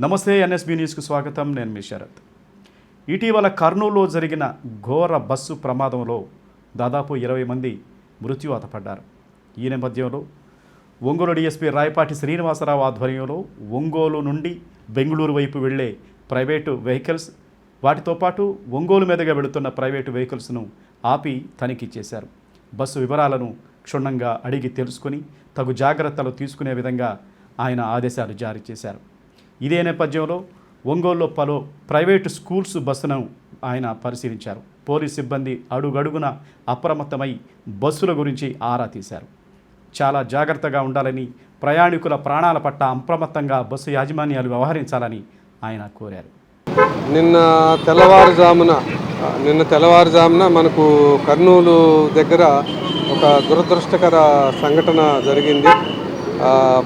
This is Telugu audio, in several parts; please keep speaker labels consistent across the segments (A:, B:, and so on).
A: నమస్తే ఎన్ఎస్బి న్యూస్కు స్వాగతం. నేను మీ శరత్. ఇటీవల కర్నూలులో జరిగిన ఘోర బస్సు ప్రమాదంలో దాదాపు ఇరవై మంది మృత్యువాత పడ్డారు ఈ నేపథ్యంలో ఒంగోలు డిఎస్పీ రాయపాటి శ్రీనివాసరావు ఆధ్వర్యంలో ఒంగోలు నుండి బెంగళూరు వైపు వెళ్ళే ప్రైవేటు వెహికల్స్ వాటితో పాటు ఒంగోలు మీదుగా వెళుతున్న ప్రైవేటు వెహికల్స్ను ఆపి తనిఖీ చేశారు. బస్సు వివరాలను క్షుణ్ణంగా అడిగి తెలుసుకుని తగు జాగ్రత్తలు తీసుకునే విధంగా ఆయన ఆదేశాలు జారీ చేశారు. ఇదే నేపథ్యంలో ఒంగోలులో పలు ప్రైవేటు స్కూల్స్ బస్సును ఆయన పరిశీలించారు. పోలీస్ సిబ్బంది అడుగడుగున అప్రమత్తమై బస్సుల గురించి ఆరా తీశారు. చాలా జాగ్రత్తగా ఉండాలని ప్రయాణికుల ప్రాణాల పట్ల అప్రమత్తంగా బస్సు యాజమాన్యాలు వ్యవహరించాలని ఆయన కోరారు.
B: నిన్న తెల్లవారుజామున నిన్న తెల్లవారుజామున మనకు కర్నూలు దగ్గర ఒక దురదృష్టకర సంఘటన జరిగింది.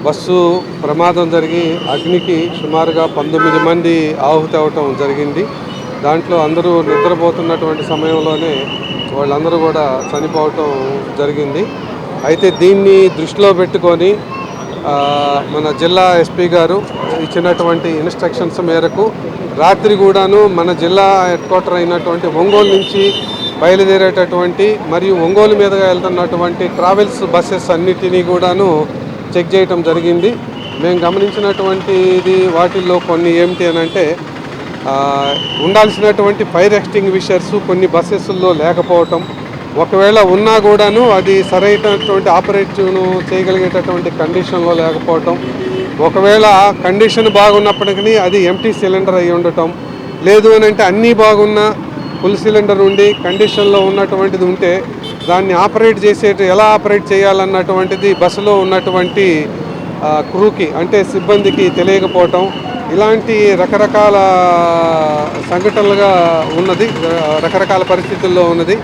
B: బస్సు ప్రమాదం జరిగి అగ్నికి సుమారుగా పంతొమ్మిది మంది ఆహుతి అవటం జరిగింది. దాంట్లో అందరూ నిద్రపోతున్నటువంటి సమయంలోనే వాళ్ళందరూ కూడా చనిపోవటం జరిగింది. అయితే దీన్ని దృష్టిలో పెట్టుకొని మన జిల్లా ఎస్పీ గారు ఇచ్చినటువంటి ఇన్స్ట్రక్షన్స్ మేరకు రాత్రి కూడాను మన జిల్లా హెడ్ క్వార్టర్ అయినటువంటి ఒంగోలు నుంచి బయలుదేరేటటువంటి మరియు ఒంగోలు మీదుగా వెళ్తున్నటువంటి ట్రావెల్స్ బస్సెస్ అన్నిటినీ కూడాను చెక్ చేయటం జరిగింది. మేము గమనించినటువంటిది వాటిల్లో కొన్ని ఏమిటి అని అంటే ఉండాల్సినటువంటి ఫైర్ ఎక్స్టింగ్విషర్స్ కొన్ని బస్సెస్లో లేకపోవటం. ఒకవేళ ఉన్నా కూడాను అది సరైనటువంటి ఆపరేషన్ చేయగలిగేటటువంటి కండిషన్లో లేకపోవటం. ఒకవేళ కండిషన్ బాగున్నప్పటికీ అది ఎంటీ సిలిండర్ అయి ఉండటం. లేదు అని అంటే అన్నీ బాగున్నా ఫుల్ సిలిండర్ ఉండి కండిషన్లో ఉన్నటువంటిది ఉంటే దాన్ని ఆపరేట్ చేసే ఎలా ఆపరేట్ చేయాలన్నటువంటిది బస్సులో ఉన్నటువంటి క్రూకి అంటే సిబ్బందికి తెలియకపోవటం ఇలాంటి రకరకాల సంఘటనలుగా ఉన్నది రకరకాల పరిస్థితుల్లో ఉన్నది.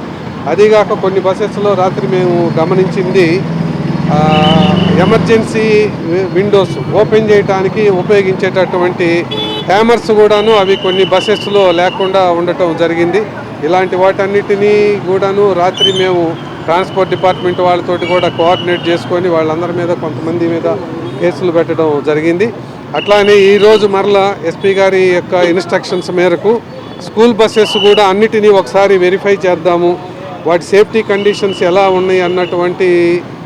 B: అదీగాక కొన్ని బస్సెస్లో రాత్రి మేము గమనించింది ఎమర్జెన్సీ విండోస్ ఓపెన్ చేయడానికి ఉపయోగించేటటువంటి హ్యామర్స్ కూడాను అవి కొన్ని బస్సెస్లో లేకుండా ఉండటం జరిగింది. ఇలాంటి వాటన్నిటినీ కూడాను రాత్రి మేము ట్రాన్స్పోర్ట్ డిపార్ట్మెంట్ వాళ్ళతోటి కూడా కోఆర్డినేట్ చేసుకొని వాళ్ళందరి మీద కొంతమంది మీద కేసులు పెట్టడం జరిగింది. అట్లానే ఈరోజు మరలా ఎస్పీ గారి యొక్క ఇన్స్ట్రక్షన్స్ మేరకు స్కూల్ బస్సెస్ కూడా అన్నిటినీ ఒకసారి వెరిఫై చేద్దాము. వాటి సేఫ్టీ కండిషన్స్ ఎలా ఉన్నాయి అన్నటువంటి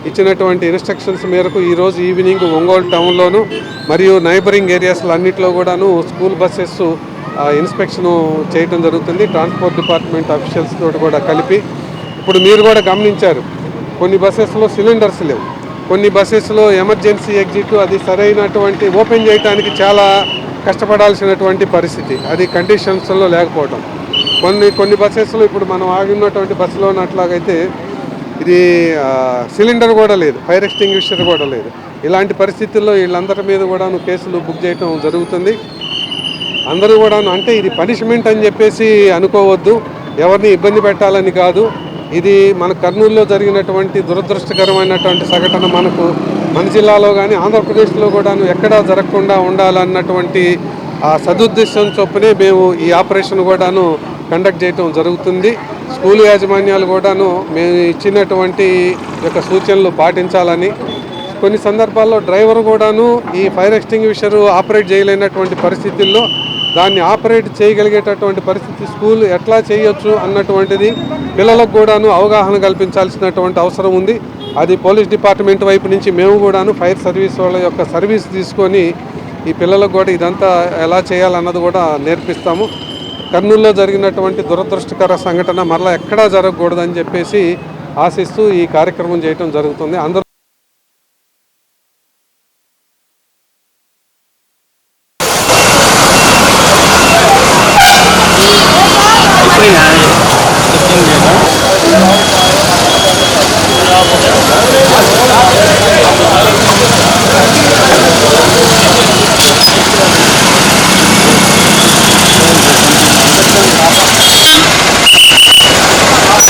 B: ఇచ్చినటువంటి ఇన్స్ట్రక్షన్స్ మేరకు ఈరోజు ఈవినింగ్ ఒంగోలు టౌన్లోను మరియు నైబరింగ్ ఏరియాస్లో అన్నింటిలో కూడాను స్కూల్ బస్సెస్ ఇన్స్పెక్షన్ చేయటం జరుగుతుంది. ట్రాన్స్పోర్ట్ డిపార్ట్మెంట్ అఫీషియల్స్ తోటి కూడా కలిపి ఇప్పుడు మీరు కూడా గమనించారు. కొన్ని బస్సెస్లో సిలిండర్స్ లేవు. కొన్ని బస్సెస్లో ఎమర్జెన్సీ ఎగ్జిట్ అది సరైనటువంటి ఓపెన్ చేయడానికి చాలా కష్టపడాల్సినటువంటి పరిస్థితి. అది కండిషన్స్లో లేకపోవడం కొన్ని కొన్ని బస్సెస్లో ఇప్పుడు మనం ఆగి ఉన్నటువంటి బస్సులో ఉన్నట్లాగైతే ఇది సిలిండర్ కూడా లేదు. ఫైర్ ఎక్స్టింగ్విషర్ కూడా లేదు. ఇలాంటి పరిస్థితుల్లో వీళ్ళందరి మీద కూడా కేసులు బుక్ చేయడం జరుగుతుంది. అందరూ కూడా అంటే ఇది పనిష్మెంట్ అని చెప్పేసి అనుకోవద్దు. ఎవరిని ఇబ్బంది పెట్టాలని కాదు. ఇది మన కర్నూలులో జరిగినటువంటి దురదృష్టకరమైనటువంటి సంఘటన మనకు మన జిల్లాలో కానీ ఆంధ్రప్రదేశ్లో కూడాను ఎక్కడా జరగకుండా ఉండాలన్నటువంటి ఆ సదుద్దేశం చొప్పునే మేము ఈ ఆపరేషన్ కూడాను కండక్ట్ చేయటం జరుగుతుంది. స్కూల్ యాజమాన్యాలు కూడాను మేము ఇచ్చినటువంటి యొక్క సూచనలు పాటించాలని కొన్ని సందర్భాల్లో డ్రైవర్ కూడాను ఈ ఫైర్ ఎక్స్టింగ్విషర్ ఆపరేట్ చేయలేనటువంటి పరిస్థితుల్లో దాన్ని ఆపరేట్ చేయగలిగేటటువంటి పరిస్థితి స్కూల్ ఎట్లా చేయొచ్చు అన్నటువంటిది పిల్లలకు కూడాను అవగాహన కల్పించాల్సినటువంటి అవసరం ఉంది. అది పోలీస్ డిపార్ట్మెంట్ వైపు నుంచి మేము కూడాను ఫైర్ సర్వీస్ వాళ్ళ యొక్క సర్వీస్ తీసుకొని ఈ పిల్లలకు కూడా ఇదంతా ఎలా చేయాలన్నది కూడా నేర్పిస్తాము. కర్నూలులో జరిగినటువంటి దురదృష్టకర సంఘటన మరలా ఎక్కడా జరగకూడదని చెప్పేసి ఆశిస్తూ ఈ కార్యక్రమం చేయటం జరుగుతుంది. అందరూ we had